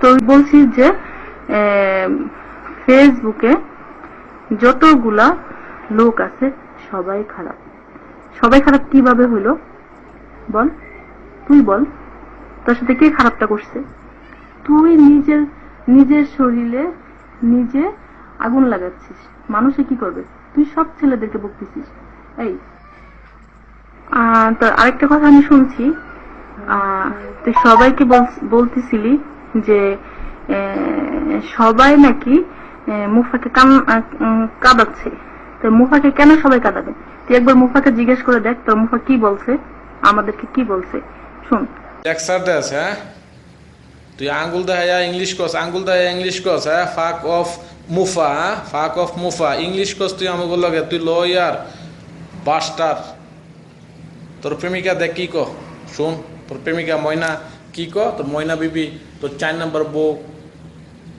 তো বলছি যে ফেসবুকে যতগুলা লোক আছে, সবাই খারাপ। সবাই খারাপ কীভাবে হইল? বল। তুই বল। তোর সাথে কে খারাপটা করছে? তুই নিজের নিজের শরীরে নিজে আগুন লাগাচ্ছিস। মানুষে কি করবে? তুই সব ছেলেদেরকে বকতেছিস। এই তো আরেকটা কথা আমি শুনছি তুই সবাইকে বল- বলতেছিলি যে সবাই নাকি মুফাকে কাঁদাচ্ছে। তো মুফাকে কেন সবাই কাঁদাবে? তুই একবার মুফাকে জিজ্ঞেস করে দেখ, তোর মুফা কি বলছে, আমাদেরকে কি বলছে। শুন। লেকচার দেস হ্যাঁ? তুই আঙ্গুল দেখাইয়া ইংলিশ কস, আঙ্গুল দেখাইয়া ইংলিশ কস হ্যাঁ? ফাক অফ মুফা হ্যাঁ? ফাক অফ মুফা, ইংলিশ কস তুই আমাকে লগে, তুই লয়ার বাস্টার তোর প্রেমিকা দেখ কি ক? শুন, তোর প্রেমিকা ময়না কি ক? তোর ময়না বিবি, তোর চার নম্বর বউ।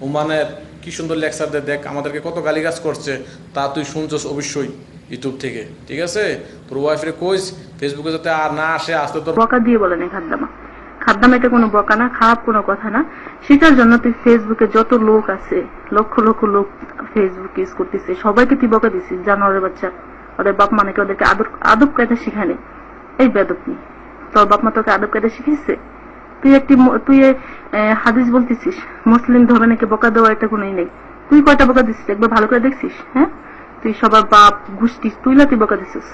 ওমানের কি সুন্দর লেকচার দে, দেখ, আমাদেরকে কত গালিগাছ করছে। তা তুই শুনছস অবশ্যই ইউটিউব থেকে, ঠিক আছে? তোর ওয়াইফরে কইস ফেসবুকে যাতে আর না আসে, আসতে তোর বকা দিয়ে বলে না খাদ্দামা। খাদ্দামা এটা কোনো বকা না, খারাপ কোনো কথা না। সেটার জন্য তুই ফেসবুকে যত লোক আছে, লক্ষ লক্ষ লোক ফেসবুক ইউজ করতেছে, সবাইকে তুই বকা দিছিস, জানোয়ারের বাচ্চা। ওদের বাপ মানে কি ওদেরকে আদব আদব কায়দা শিখানে এই বেদবনি তোর বাপ মা তোকে আদব কায়দা শিখিয়েছে? তুই একটি তুই হাদিস বলতেছিস, মুসলিম ধর্মে নাকি বকা দেওয়া এটা কোনোই নেই। তুই কয়টা বকা দিছিস? একবার ভালো করে দেখছিস হ্যাঁ? তুই সবার বাপ গোষ্ঠী তুই না তুই বকা দিছিস?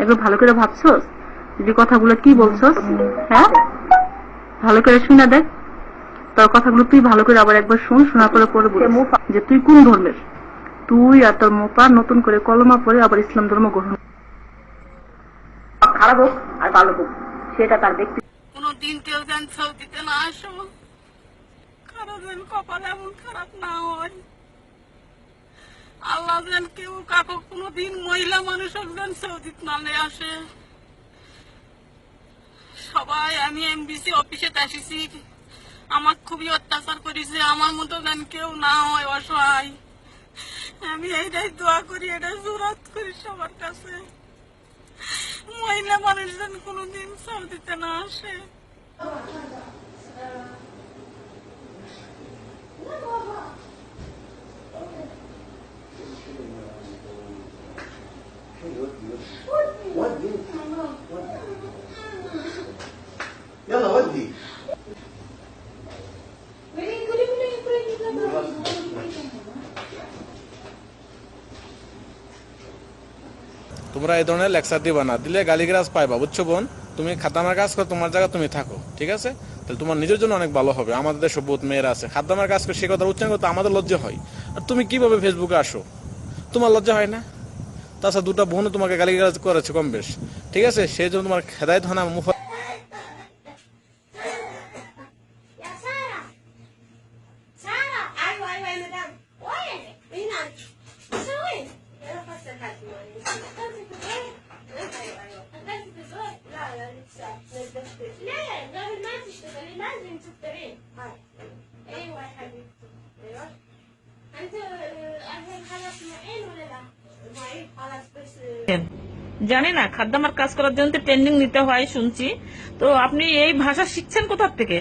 একবার ভালো করে ভাবছস? যে কথাগুলো কি বলছস হ্যাঁ? ভালো করে শুনে দেখ। তোর কথাগুলো তুই ভালো করে আবার একবার শুন, শোনার পরে পরে বল যে তুই কোন ধর্মের? তুই আর তোর মোপা নতুন করে কলমা পরে আবার ইসলাম ধর্ম গ্রহণ খারাপ হোক আর ভালো হোক, সেটা তার ব্যক্তি কোনদিন কেউ যেন সৌদিতে না আসো কারও যেন কপাল এমন খারাপ না হয়। আল্লাহ যেন কেউ কাকু কোনদিন মহিলা মানুষ সৌদিত না নিয়ে আসে। সবাই, আমি এমবিসি অফিসে আসিছি আমার খুবই অত্যাচার করেছে। আমার মতো যেন কেউ না হয় অসহায়। আমি এইটাই দোয়া করি এটা জোরাত করি সবার কাছে। মহিলা মানুষ যেন কোনোদিন সৌদিতে না আসে। তোমরা এই ধরনের লেকচার দিবা না দিলে গালিগ্রাস পাইবা বুঝছ বোন তুমি খাতামার কাজ করো তোমার জায়গা তুমি থাকো ঠিক আছে তাহলে তোমার নিজের জন্য অনেক ভালো হবে আমাদের দেশে বহুত মেয়েরা আছে খাদ্যামার কাজ করে সে কথা উচ্চারণ করতে আমাদের লজ্জা হয় আর তুমি কীভাবে ফেসবুকে আসো তোমার লজ্জা হয় না তাছাড়া দুটা বোনও তোমাকে গালিগ্রাস করেছে কম বেশ ঠিক আছে সেই জন্য তোমার খেদায় ধনা মুখ Thank you. لا لا لسه نزلت ليه؟ قبل ما تشتغلي لازم تفطرين هاي أيوة يا حبيبتي أيوة أنت آه، الحين خلاص معين ولا لا؟ معين خلاص بس آه، জানি না খাদ্যামার কাজ করার জন্য তো ট্রেনিং নিতে হয় শুনছি তো আপনি এই ভাষা শিখছেন কোথার থেকে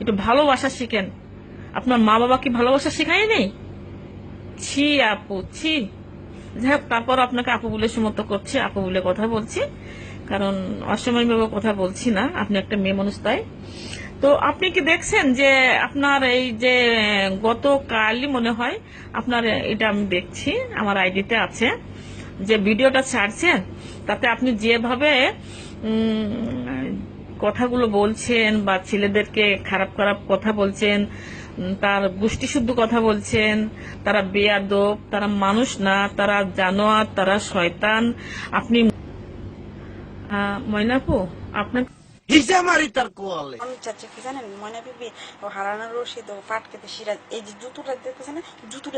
একটু ভালোবাসা শিখেন আপনার মা বাবা কি ভালোবাসা শেখায় নেই ছি আপু ছি যাই হোক তারপর আপনাকে আপু বলে সমর্থ করছি আপু বলে কথা বলছি কারণ অসময় ভাবে কথা বলছি না, আপনি একটা মেয়ে মানুষ তাই। তো আপনি কি দেখছেন যে আপনার এই যে গতকালই মনে হয় আপনার এটা আমি দেখছি, আমার আইডিতে আছে, যে ভিডিওটা ছাড়ছেন, তাতে আপনি যেভাবে কথাগুলো বলছেন বা ছেলেদেরকে খারাপ খারাপ কথা বলছেন তার গোষ্ঠী শুদ্ধ কথা বলছেন, তারা বেয়াদব, তারা মানুষ না, তারা জানোয়ার, তারা শয়তান, আপনি আহ, ময়নাপু আপনাকে আমি চাচ্ছি কি জানেন ময়না বিবি ও হারানোর রশিদ ও পাট খেতে সিরাজ এই যে জুতোটা দেখতেছে না জুতোটা